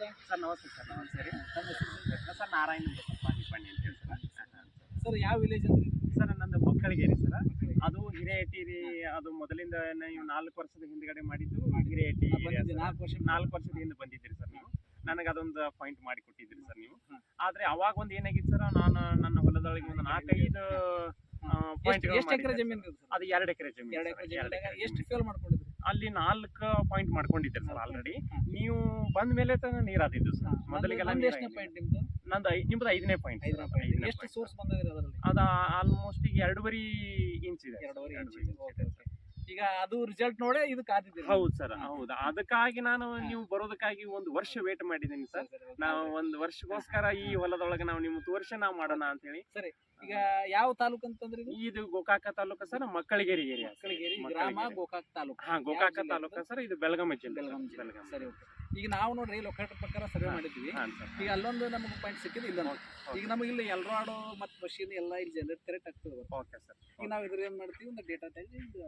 Sir sir ನಮಸ್ತೆ sir ನಮಸ್ತೆ ರೀ. ಹೆಸರು ಸರ್ ನಾರಾಯಣ ಬಸಪ್ಪ ನಿಪ್ಪಣ್ಣಿ ಅಂತ ಹೇಳಿ ಸರ್ ಸರ್ ಯಾವ ವಿಲೇಜ್ ಅಂತ ಸರ್ ನನ್ನ ಮಕ್ಕಳಿಗೆ ಸರ್. ಅದು ಹಿರೇಹಟ್ಟಿ ರೀ ಅದು ಮೊದಲಿಂದ ನೀವು ನಾಲ್ಕು ವರ್ಷದ ಹಿಂದ್ಗಡೆ ಮಾಡಿದ್ದು ಬಂದಿದ್ದೆ ನಾಲ್ಕು ವರ್ಷ ನಾಲ್ಕು ವರ್ಷದ ಹಿಂದೆ ಬಂದಿದ್ದೀರಿ ಸರ್ ನೀವು. ನನಗೆ ಅದೊಂದು ಪಾಯಿಂಟ್ ಮಾಡಿ ಕೊಟ್ಟಿದ್ರಿ ಸರ್ ನೀವು. ಆದರೆ ಅವಾಗ ಒಂದು ಏನಾಗಿತ್ತು ಸರ್ ನಾನು ನನ್ನ ಹೊಲದೊಳಗೆ ಒಂದು ನಾಲ್ಕೈದು ಪಾಯಿಂಟ್ ಜಮೀನು ಅದು ಎರಡು ಎಕರೆ ಜಮೀನು ಎರಡು ಎಕರೆ ಎಕರೆ ಎಷ್ಟು ಫೇಲ್ ಮಾಡ್ಕೊಂಡಿದ್ರಿ ಅಲ್ಲಿ ನಾಲ್ಕು ಪಾಯಿಂಟ್ ಮಾಡ್ಕೊಂಡಿದ್ದೀರಿ ಸರ್ ಆಲ್ರೆಡಿ. ನೀವು ಬಂದ ಮೇಲೆ ನೀರಾದಿದ್ದು ಸರ್. ಮೊದಲಿಗೆಲ್ಲ ನಂದು ನೀರ್ ನಿಮ್ದು? ಐದನೇ ಪಾಯಿಂಟ್ ಎಷ್ಟು ಸೋರ್ಸ್ ಅದ ಆಲ್ಮೋಸ್ಟ್ ಈಗ ಎರಡೂವರೆ ಇಂಚ್ ಇದೆ ಈಗ ಅದು ರಿಸಲ್ಟ್ ನೋಡೇ ಇದು ಕಾದಿದ್ದೀನಿ ಹೌದು ಸರ್. ಹೌದು. ಅದಕ್ಕಾಗಿ ನಾನು ನೀವು ಬರೋದಕ್ಕಾಗಿ ಒಂದು ವರ್ಷ ವೇಟ್ ಮಾಡಿದ್ದೀನಿ ಸರ್. ನಾವು ಒಂದು ವರ್ಷಕ್ಕೋಸ್ಕರ ಈ ಹೊಲದೊಳಗೆ ನಾವು ನಿಮ್ಮ ತೋರಿಸಿ ನಾವು ಮಾಡೋಣ ಅಂತ ಹೇಳಿ ಸರಿ. ಈಗ ಯಾವ ತಾಲೂಕು ಅಂತಂದ್ರೆ ಇದು? ಗೋಕಾಕ ತಾಲೂಕು ಸರ್ ಮಕ್ಕಳಿಗೇರಿ ಏರಿಯಾ ಮಕ್ಕಳಿಗೇರಿ ಗ್ರಾಮ ಗೋಕಾಕ ತಾಲೂಕು. ಹಾ ಗೋಕಾಕ ತಾಲೂಕ ಸರ್ ಇದು ಬೆಳಗಾವಿ ಜಿಲ್ಲೆ ಬೆಳಗಾಂ ಜಿಲ್ಲೆ. ಸರಿ ಓಕೆ. ಈಗ ನಾವು ನೋಡ್ರಿ ಲೊಕೇಟರ್ ಪ್ರಕಾರ ಸರ್ವೆ. ಮಾಡಿದ್ವಿ. ಈಗ ಅಲ್ಲೊಂದು ನಮಗೆ ಪಾಯಿಂಟ್ ಸಿಕ್ಕಿದೆ ಇಲ್ಲ ಈಗ ನಮಗೆ ಇಲ್ಲಿ ಎಲ್ರಾಡು ಮತ್ತು ಮಷೀನ್ ಎಲ್ಲ ಇಲ್ಲಿ ಜನರೇಟ್ ಕರೆಕ್ಟ್ ಆಗ್ತದೆ ಓಕೆ ಸರ್ ಈಗ ನಾವು ಇದ್ರ ಏನು ಮಾಡ್ತೀವಿ ಒಂದು ಡೇಟಾ ತೆಗೆದು ಇದು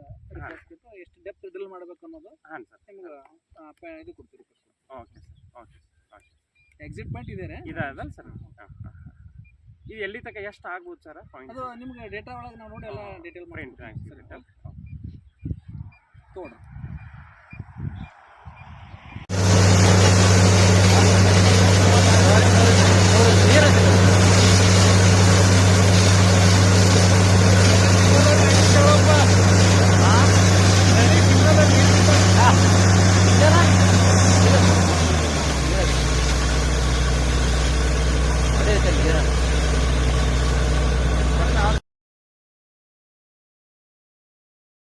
ಎಷ್ಟು ಡೆಪ್ತ್ ಡ್ರಿಲ್ ಮಾಡ್ಬೇಕು ಅನ್ನೋದು ಹಾಂ ಸರ್. ನಿಮ್ಗೆ ಇದು ಕೊಡ್ತೀವಿ okay sir okay okay exit point ಇದೆ ಇದಲ್ಲ ಸರ್ ಇದು ಎಲ್ಲಿ ತನಕ ಎಷ್ಟು ಆಗ್ಬೋದು ಸರ್ ಪಾಯಿಂಟ್ ಅದು ನಿಮ್ಗೆ ಡೇಟಾ ಒಳಗೆ ನಾವು ನೋಡಿ ಎಲ್ಲ ಡೀಟೇಲ್ ಮಾಡಿ ತೋಡ್ರಿ.